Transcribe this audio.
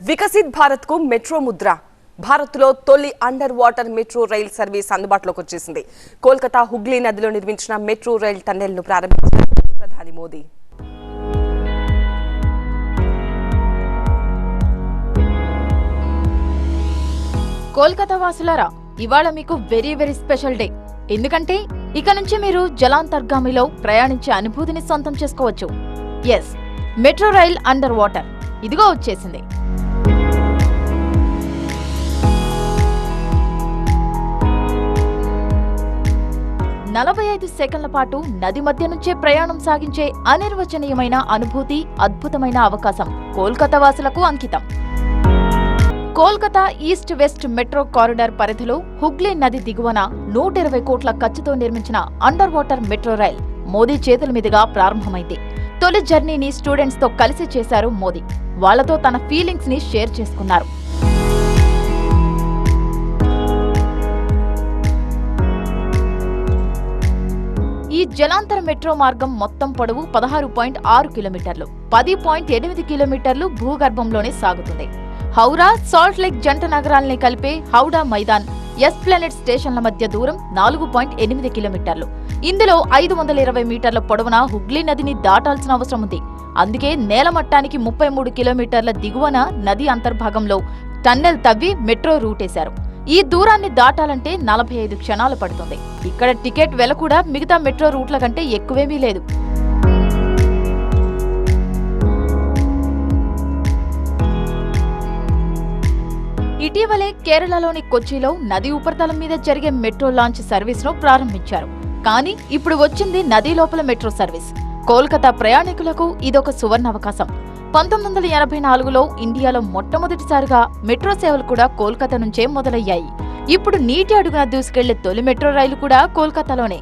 వికసిత్ భారత్కు మెట్రో ముద్ర. భారత్లో తొలి under water metro rail service అందుబాటులోకి వచ్చేసింది. కోల్కతా హుగ్లీ నదిలో నిర్మించిన మెట్రో రైల్ టన్నెల్ను ప్రధాని మోదీ. కోల్కతా వాసులారా ఇవాళ మీకు వెరీ వెరీ స్పెషల్ డే. ఎందుకంటే ఇక నుంచి మీరు జలాంతర్గామిలో ప్రయాణించే అనుభూతిని సొంతం చేసుకోవచ్చు. Yes metro rail under water. ఇదిగో వచ్చేసింది. నలభై ఐదు సెకండ్ల పాటు నది మధ్య నుంచే ప్రయాణం సాగించే అనిర్వచనీయమైన అనుభూతి అద్భుతమైన అవకాశం. కోల్కతా వాసులకు అంకితం. Kolkata east west metro corridor పరిధిలో హుగ్లీ నది దిగువన నూట ఇరవై కోట్ల ఖర్చుతో నిర్మించిన under water metro rail Modi చేతుల మీదుగా ప్రారంభమైంది. తొలి జర్నీని స్టూడెంట్స్తో కలిసి చేశారు మోదీ. వాళ్ళతో తన ఫీలింగ్స్ని షేర్ చేసుకున్నారు. ఈ జలాంతర మెట్రో మార్గం మొత్తం పొడవు పదహారు పాయింట్ ఆరు కిలోమీటర్లు పది పాయింట్ ఎనిమిది కిలోమీటర్లు భూగర్భంలోనే సాగుతుంది. హౌరా సాల్ట్ లేక్ జంట నగరాల్ని కలిపే హౌడా మైదాన్ ఎస్ప్లెనెట్ స్టేషన్ల మధ్య దూరం నాలుగు పాయింట్ ఎనిమిది కిలోమీటర్లు. ఇందులో ఐదు వందల ఇరవై మీటర్ల పొడవున హుగ్లీ నదిని దాటాల్సిన అవసరం ఉంది. అందుకే నేల మట్టానికి ముప్పై మూడు కిలోమీటర్ల దిగువన నది అంతర్భాగంలో టన్నెల్ తవ్వి మెట్రో రూటేశారు. ఈ దూరాన్ని దాటాలంటే నలభై ఐదు క్షణాలు పడుతుంది. ఇక్కడ టికెట్ వెల కూడా మిగతా మెట్రో రూట్ల కంటే ఎక్కువేమీ లేదు. ఇటీవలే కేరళలోని కొచ్చిలో నది ఉపరితలం మీద జరిగే మెట్రో లాంచ్ సర్వీస్ను ప్రారంభించారు. కానీ ఇప్పుడు వచ్చింది నది లోపల మెట్రో సర్వీస్. కోల్కతా ప్రయాణికులకు ఇదొక సువర్ణ అవకాశం పంతొమ్మిది వందల ఎనభై నాలుగులో ఇండియాలో మొట్టమొదటిసారిగా మెట్రో సేవలు కూడా కోల్కతా నుంచే మొదలయ్యాయి. ఇప్పుడు నీటి అడుగున దూసుకెళ్ళే తొలి మెట్రో రైలు కూడా కోల్కతాలోనే.